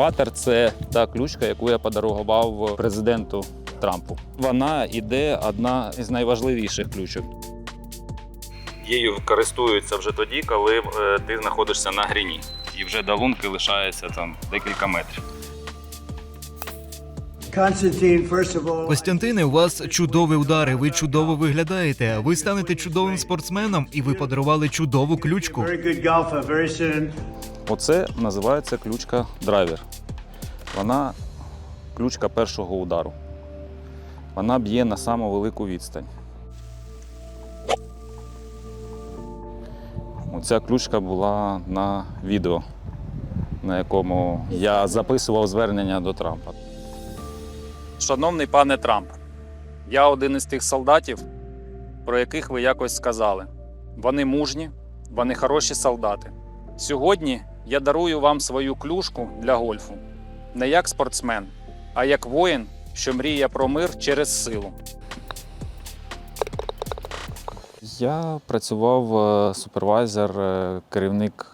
Патер це та ключка, яку я подарував президенту Трампу. Вона іде одна із найважливіших ключок. Її користуються вже тоді, коли е, ти знаходишся на гріні. І вже до лунки лишається там декілька метрів. Костянтине, у вас чудові удари. Ви чудово виглядаєте. Ви станете чудовим спортсменом, і ви подарували чудову ключку. Оце називається ключка драйвер. Вона ключка першого удару. Вона б'є на саму велику відстань. Оця ключка була на відео, на якому я записував звернення до Трампа. Шановний пане Трамп, я один із тих солдатів, про яких ви якось сказали. Вони мужні, вони хороші солдати. Сьогодні я дарую вам свою клюшку для гольфу не як спортсмен, а як воїн, що мріє про мир через силу. Я працював е, супервайзер, е, керівник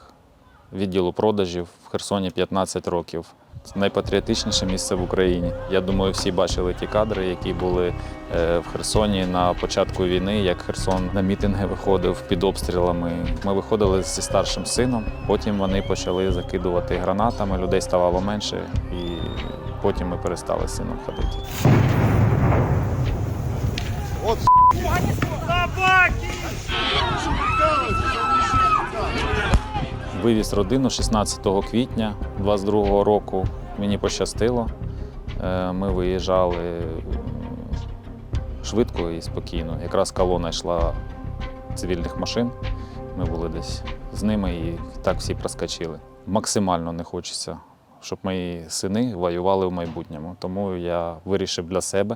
відділу продажів в Херсоні 15 років. Найпатріотичніше місце в Україні. Я думаю, всі бачили ті кадри, які були е, в Херсоні на початку війни, як Херсон на мітинги виходив під обстрілами. Ми виходили зі старшим сином. Потім вони почали закидувати гранатами, людей ставало менше, і потім ми перестали з сином ходити. Вивіз родину 16 квітня 22 року. Мені пощастило. Е, Ми виїжджали швидко і спокійно. Якраз колона йшла цивільних машин. Ми були десь з ними і так всі проскочили. Максимально не хочеться, щоб мої сини воювали в майбутньому. Тому я вирішив для себе.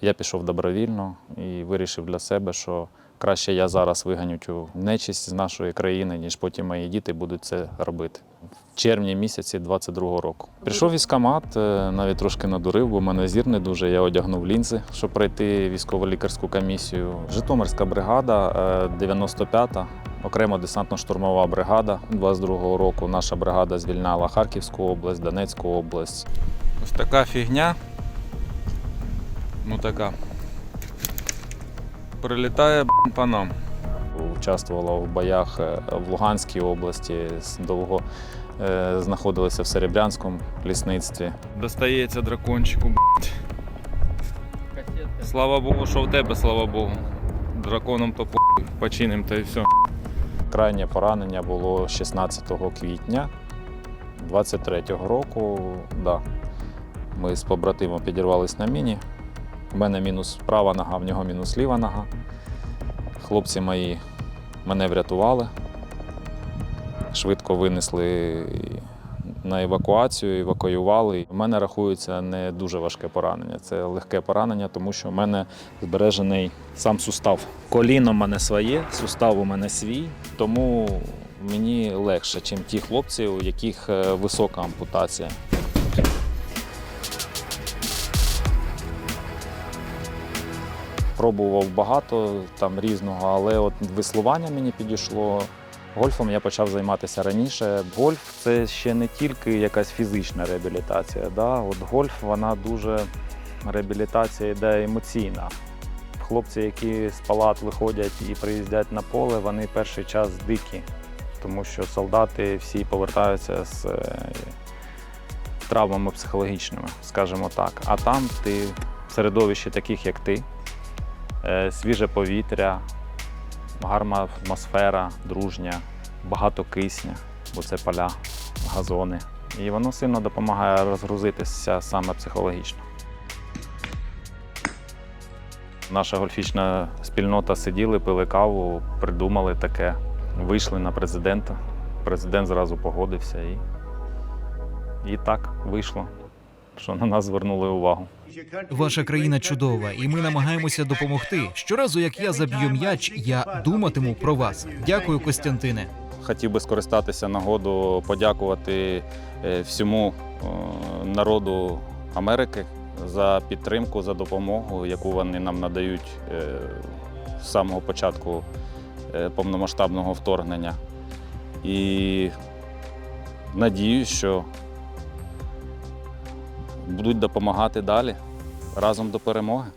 Я пішов добровільно і вирішив для себе, що краще я зараз виганю цю нечисть з нашої країни, ніж потім мої діти будуть це робити. В червні місяці 22-го року. Прийшов військкомат, е, навіть трошки надурив, бо в мене зір не дуже. Я одягнув лінзи, щоб пройти військово-лікарську комісію. Житомирська бригада, е, 95-та, окремо десантно-штурмова бригада 22-го року. Наша бригада звільняла Харківську область, Донецьку область. Ось така фігня. Ну така. Прилітає по нам. Участвувала в боях е, в Луганській області, довго е, знаходилися в Серебрянському лісництві. Достається дракончику. Слава Богу, що в тебе, слава Богу. Драконом то починим та й все. Крайнє поранення було 16 квітня 23-го року. Да. Ми з побратимом підірвались на міні. У мене мінус права нога, в нього мінус ліва нога. Хлопці мої мене врятували, швидко винесли на евакуацію, евакуювали. У мене рахується не дуже важке поранення. Це легке поранення, тому що в мене збережений сам сустав. Коліно в мене своє, сустав у мене свій, тому мені легше, ніж ті хлопці, у яких е, висока ампутація. Пробував багато там різного, але от веслування мені підійшло. Гольфом я почав займатися раніше. Гольф це ще не тільки якась фізична реабілітація. Да? От гольф вона дуже реабілітація йде емоційна. Хлопці, які з палат виходять і приїздять на поле, вони перший час дикі, тому що солдати всі повертаються з е, травмами психологічними, скажімо так. А там ти в середовищі таких, як ти, свіже повітря, гарна атмосфера, дружня, багато кисня, бо це поля, газони. І воно сильно допомагає розгрузитися саме психологічно. Наша гольфічна спільнота сиділи, пили каву, придумали таке, вийшли на президента. Президент зразу погодився і, і так вийшло, що на нас звернули увагу. Ваша країна чудова, і ми намагаємося допомогти. Щоразу, як я заб'ю м'яч, я думатиму про вас. Дякую, Костянтине. Хотів би скористатися нагоду, подякувати е, всьому е, народу Америки за підтримку, за допомогу, яку вони нам надають е, з самого початку повномасштабного вторгнення. І надіюсь, що будуть допомагати далі разом до перемоги.